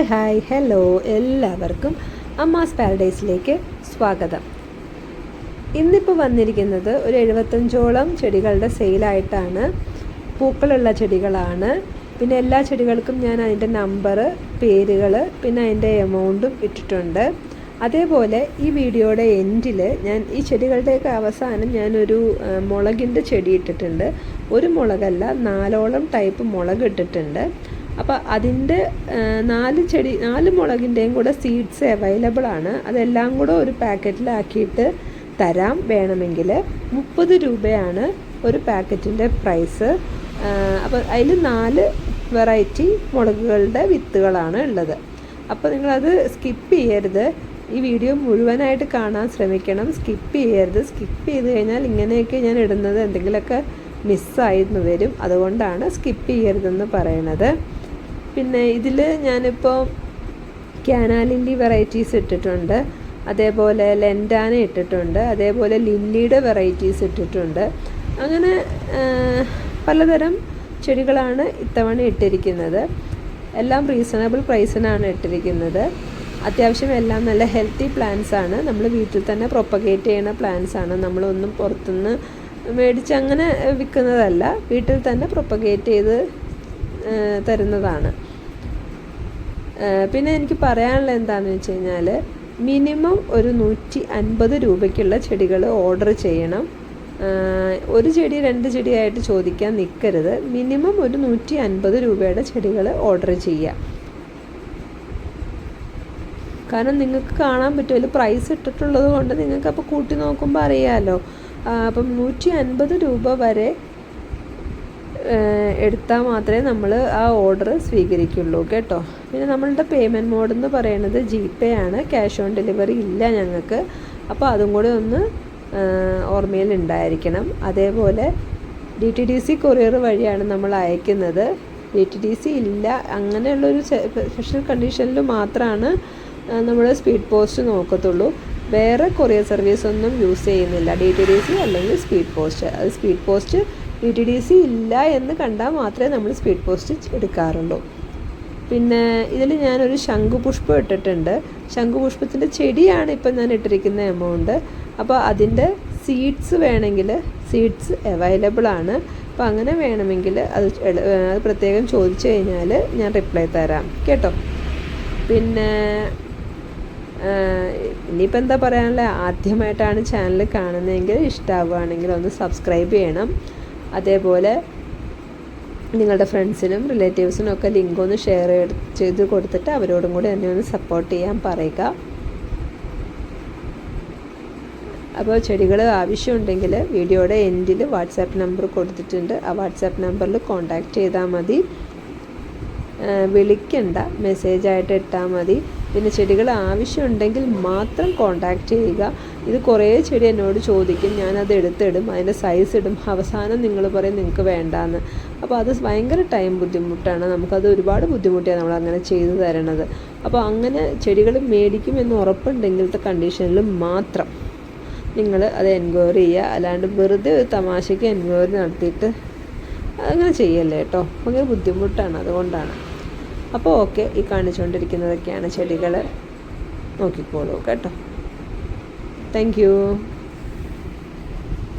Hi hi hello എല്ലാവർക്കും അമ്മാസ് പാരഡൈസിലേക്ക് സ്വാഗതം. ഇന്നിപ്പോൾ വന്നിരിക്കുന്നത് ഒരു എഴുപത്തഞ്ചോളം ചെടികളുടെ സെയിലായിട്ടാണ്. പൂക്കളുള്ള ചെടികളാണ്. പിന്നെ എല്ലാ ചെടികൾക്കും ഞാൻ അതിന്റെ നമ്പർ പേരുകൾ പിന്നെ അതിന്റെ എമൗണ്ടും ഇട്ടിട്ടുണ്ട്. അതേപോലെ ഈ വീഡിയോയുടെ എൻഡിൽ ഞാൻ ഈ ചെടികളുടെയൊക്കെ അവസാനം ഞാനൊരു മുളകിന്റെ ചെടി ഇട്ടിട്ടുണ്ട്. ഒരു മുളകല്ല നാലോളം ടൈപ്പ് മുളക് ഇട്ടിട്ടുണ്ട്. അപ്പോൾ അതിന്റെ നാല് ചെടി നാല് മുളകിന്റെയും കൂടെ സീഡ്സ് അവൈലബിൾ ആണ്. അതെല്ലാം കൂടെ ഒരു പാക്കറ്റിലാക്കിയിട്ട് തരാം വേണമെങ്കിൽ മുപ്പത് രൂപയാണ് ഒരു പാക്കറ്റിന്റെ പ്രൈസ് അപ്പോൾ അതിൽ നാല് വെറൈറ്റി മുളകുകളുടെ വിത്തുകളാണ് ഉള്ളത്. അപ്പോൾ നിങ്ങളത് സ്കിപ്പ് ചെയ്യരുത്. ഈ വീഡിയോ മുഴുവനായിട്ട് കാണാൻ ശ്രമിക്കണം. സ്കിപ്പ് ചെയ്യരുത്. സ്കിപ്പ് ചെയ്ത് കഴിഞ്ഞാൽ ഇങ്ങനെയൊക്കെ ഞാൻ ഇടുന്നത് എന്തെങ്കിലുമൊക്കെ മിസ്സായിരുന്നു വരും. അതുകൊണ്ടാണ് സ്കിപ്പ് ചെയ്യരുതെന്ന് പറയണത്. പിന്നെ ഇതിൽ ഞാനിപ്പോൾ ക്യാനാലിന്റെ വെറൈറ്റീസ് ഇട്ടിട്ടുണ്ട്. അതേപോലെ ലെൻഡാന ഇട്ടിട്ടുണ്ട്. അതേപോലെ ലില്ലിയുടെ വെറൈറ്റീസ് ഇട്ടിട്ടുണ്ട്. അങ്ങനെ പലതരം ചെടികളാണ് ഇത്തവണ ഇട്ടിരിക്കുന്നത്. എല്ലാം റീസണബിൾ പ്രൈസിനാണ് ഇട്ടിരിക്കുന്നത്. അത്യാവശ്യം എല്ലാം നല്ല ഹെൽത്തി പ്ലാന്റ്സ് ആണ്. നമ്മൾ വീട്ടിൽ തന്നെ പ്രൊപ്പഗേറ്റ് ചെയ്യുന്ന പ്ലാന്റ്സ് ആണ്. നമ്മളൊന്നും പുറത്തുനിന്ന് മേടിച്ച് അങ്ങനെ വിൽക്കുന്നതല്ല. വീട്ടിൽ തന്നെ പ്രൊപ്പഗേറ്റ് ചെയ്ത് തരുന്നതാണ്. പിന്നെ എനിക്ക് പറയാനുള്ളത് എന്താണെന്ന് വെച്ച് കഴിഞ്ഞാൽ മിനിമം ഒരു നൂറ്റി അൻപത് രൂപയ്ക്കുള്ള ചെടികൾ ഓർഡർ ചെയ്യണം. ഒരു ചെടി രണ്ട് ചെടിയായിട്ട് ചോദിക്കാൻ നിൽക്കരുത് മിനിമം ഒരു നൂറ്റി അൻപത് രൂപയുടെ ചെടികൾ ഓർഡർ ചെയ്യുക കാരണം നിങ്ങൾക്ക് കാണാൻ പറ്റും പ്രൈസ് ഇട്ടിട്ടുള്ളത് കൊണ്ട് നിങ്ങൾക്ക് അപ്പോൾ കൂട്ടി നോക്കുമ്പോൾ അറിയാമല്ലോ അപ്പം നൂറ്റി അൻപത് രൂപ വരെ എടുത്താൽ മാത്രമേ നമ്മൾ ആ ഓർഡർ സ്വീകരിക്കുള്ളൂ കേട്ടോ. പിന്നെ നമ്മളുടെ പേയ്മെന്റ് മോഡ് എന്ന് പറയുന്നത് ജി പേ ആണ്. ക്യാഷ് ഓൺ ഡെലിവറി ഇല്ല ഞങ്ങൾക്ക്. അപ്പോൾ അതും കൂടി ഒന്ന് ഓർമ്മയിൽ ഉണ്ടായിരിക്കണം. അതേപോലെ D T D C courier വഴിയാണ് നമ്മൾ അയക്കുന്നത്. ഡി ടി ഡി സി ഇല്ല. അങ്ങനെയുള്ളൊരു സ്പെഷ്യൽ കണ്ടീഷനിൽ മാത്രമാണ് നമ്മൾ സ്പീഡ് പോസ്റ്റ് നോക്കത്തുള്ളൂ. വേറെ കൊറിയർ സർവീസ് ഒന്നും യൂസ് ചെയ്യുന്നില്ല. ഡി ടി ഡി സി അല്ലെങ്കിൽ സ്പീഡ് പോസ്റ്റ് അത് speed post D T D C ഇല്ല എന്ന് കണ്ടാൽ മാത്രമേ നമ്മൾ സ്പീഡ് പോസ്റ്റ് എടുക്കാറുള്ളൂ. പിന്നെ ഇതിൽ ഞാനൊരു ശംഖുപുഷ്പം ഇട്ടിട്ടുണ്ട്. ശംഖുപുഷ്പത്തിന്റെ ചെടിയാണ് ഇപ്പം ഞാൻ ഇട്ടിരിക്കുന്ന എമൗണ്ട്. അപ്പോൾ അതിന്റെ സീഡ്സ് വേണമെങ്കിൽ സീഡ്സ് അവൈലബിൾ ആണ്. അപ്പോൾ അങ്ങനെ വേണമെങ്കിൽ അത് അത് പ്രത്യേകം ചോദിച്ചു കഴിഞ്ഞാൽ ഞാൻ റിപ്ലൈ തരാം. കേട്ടോ? പിന്നെ ഇനിയിപ്പോൾ എന്താ പറയാനുള്ളത്? ആദ്യമായിട്ടാണ് ചാനൽ കാണുന്നതെങ്കിൽ ഇഷ്ടമാവുകയാണെങ്കിൽ ഒന്ന് സബ്സ്ക്രൈബ് ചെയ്യണം. അതേപോലെ നിങ്ങളുടെ ഫ്രണ്ട്സിനും റിലേറ്റീവ്സിനും ഒക്കെ ലിങ്ക് ഒന്ന് ഷെയർ ചെയ്ത് കൊടുത്തിട്ട് അവരോടും കൂടി എന്നെ ഒന്ന് സപ്പോർട്ട് ചെയ്യാൻ പറയുക. അപ്പോൾ ചെടികൾ ആവശ്യമുണ്ടെങ്കിൽ വീഡിയോയുടെ എൻഡിൽ വാട്സാപ്പ് നമ്പർ കൊടുത്തിട്ടുണ്ട്. ആ വാട്സാപ്പ് നമ്പറിൽ കോൺടാക്റ്റ് ചെയ്താൽ മതി. വിളിക്കണ്ട. മെസ്സേജായിട്ട് ഇട്ടാൽ മതി. പിന്നെ ചെടികൾ ആവശ്യമുണ്ടെങ്കിൽ മാത്രം കോണ്ടാക്ട് ചെയ്യുക. ഇത് കുറേ ചെടി എന്നോട് ചോദിക്കും ഞാനത് എടുത്തിടും അതിന്റെ സൈസ് ഇടും. അവസാനം നിങ്ങൾ പറയും നിങ്ങൾക്ക് വേണ്ടാന്ന്. അപ്പോൾ അത് ഭയങ്കര ടൈം ബുദ്ധിമുട്ടാണ്. നമുക്കത് ഒരുപാട് ബുദ്ധിമുട്ടിയാണ് നമ്മൾ അങ്ങനെ ചെയ്തു തരണത്. അപ്പോൾ അങ്ങനെ ചെടികൾ മേടിക്കുമെന്ന് ഉറപ്പുണ്ടെങ്കിലത്തെ കണ്ടീഷനിൽ മാത്രം നിങ്ങൾ അത് എൻക്വയറി ചെയ്യുക. അല്ലാണ്ട് വെറുതെ ഒരു തമാശയ്ക്ക് എൻക്വയറി നടത്തിയിട്ട് അങ്ങനെ ചെയ്യല്ലേ കേട്ടോ. ഭയങ്കര ബുദ്ധിമുട്ടാണ് അതുകൊണ്ടാണ്. അപ്പോൾ ഓക്കെ ഈ കാണിച്ചുകൊണ്ടിരിക്കുന്നതൊക്കെയാണ് ചെടികൾ. നോക്കിക്കോളൂ കേട്ടോ. Thank you